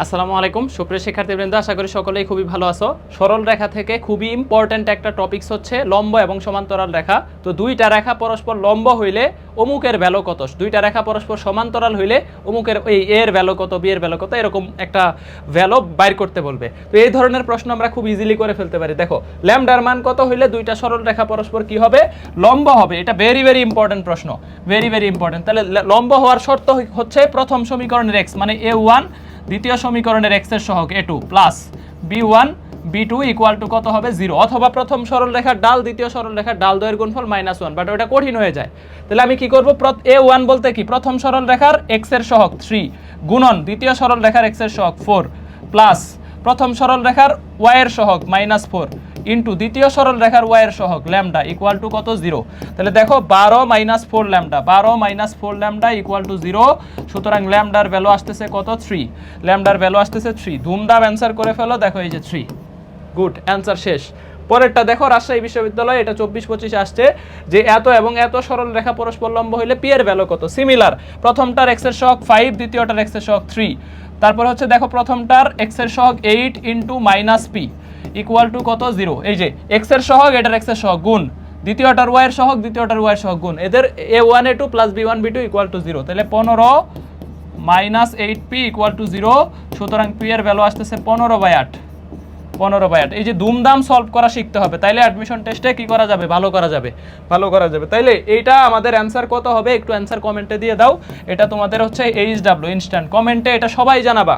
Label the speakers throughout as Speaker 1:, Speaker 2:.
Speaker 1: আসসালামু আলাইকুম। সুপ্রিয় শিক্ষার্থীবৃন্দ, আশা করি সকলেই খুবই ভালো আছো। সরল রেখা থেকে খুবই ইম্পর্ট্যান্ট একটা টপিকস হচ্ছে লম্ব এবং সমান্তরাল রেখা। তো দুইটা রেখা পরস্পর লম্ব হইলে অমুকের ভ্যালু কত? দুইটা রেখা পরস্পর সমান্তরাল হইলে অমুকের এই এর ভ্যালু কত বি এর ভ্যালু কত, এরকম একটা ভ্যালু বাইর করতে বলবে। তো এই ধরনের প্রশ্ন আমরা খুব ইজিলি করে ফেলতে পারি। দেখো ল্যামডার মান কত হইলে দুইটা সরল রেখা পরস্পর কি হবে? লম্ব হবে। এটা ভেরি ভেরি ইম্পর্টেন্ট প্রশ্ন। ভেরি ভেরি ইম্পর্টেন্ট তাহলে লম্ব হওয়ার শর্ত হচ্ছে প্রথম সমীকরণের এক্স মানে এ ওয়ান দ্বিতীয় সমীকরণের এক্সের সহগ A two plus B one B two equal to কত হবে জিরো অথবা প্রথম সরল রেখার ডাল, দ্বিতীয় সরল রেখার ডাল দয়ের গুণফল মাইনাস ওয়ান বাট ওটা কঠিন হয়ে যায়। তাহলে আমি কি করব? এ ওয়ান বলতে কি? প্রথম সরল রেখার এক্সের সহগ থ্রি গুণন দ্বিতীয় সরল রেখার এক্সের সহগ ফোর প্লাস প্রথম সরল রেখার ওয়াই এর সহগ মাইনাস ফোর ইন্টু দ্বিতীয় সরল রেখার ওয়াই এর সহগ ল্যামডা ইকুয়াল টু কত? জিরো তাহলে দেখো, বারো মাইনাস ফোর ল্যামডা। বারো minus four lambda equal to zero সুতরাং ল্যামডার ভ্যালু আসতেছে কত? থ্রি ল্যামডার ভ্যালু আসতেছে থ্রি ধুমধাম অ্যান্সার করে ফেলো। দেখো এই যে থ্রি গুড অ্যান্সার শেষ। পরেরটা দেখো, রাজশাহী বিশ্ববিদ্যালয় এটা চব্বিশ পঁচিশে আসছে যে এত এবং এত সরল রেখা পরস্পর লম্ব হইলে পি এর ভ্যালু কত? সিমিলার প্রথমটার এক্সের সহগ ফাইভ দ্বিতীয়টার এক্সের সহগ থ্রি তারপর হচ্ছে দেখো, প্রথমটার এক্সের সহগ eight into minus P equal to কত? জিরো এই যে এক্সের সহগ, এটার এক্সের সহগ, গুণ। দ্বিতীয়টার ওয়াইয়ের সহগ, দ্বিতীয়টার ওয়াইয়ের সহগ, গুণ। এদের A one A two plus B one B two equal to zero তাহলে পনেরো minus eight P equal to zero সুতরাং পি এর ভ্যালু আসতেছে পনেরো বাই আট। পনেরো বাই আট। এই যে দুমদাম সলভ করা শিখতে হবে। তাইলে অ্যাডমিশন টেস্টে কি করা যাবে? ভালো করা যাবে। ভালো করা যাবে। তাইলে এইটা আমাদের অ্যান্সার কত হবে? একটু অ্যান্সার কমেন্টে দিয়ে দাও। এটা তোমাদের হচ্ছে এইচ ডাব্লিউ ইনস্ট্যান্ট কমেন্টে এটা সবাই জানাবা।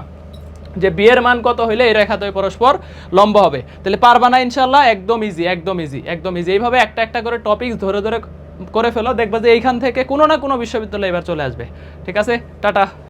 Speaker 1: যে বিয়ের মান কত হইলে এই রেখাদ্বয় পরস্পর লম্ব হবে। তাহলে পারবা না ইনশাল্লাহ একদম ইজি একদম ইজি একদম ইজি এইভাবে একটা একটা করে টপিকস ধরে ধরে করে ফেলো, দেখবা যে এইখান থেকে কোনো না কোনো বিশ্ববিদ্যালয় এবার চলে আসবে। ঠিক আছে? টাটা।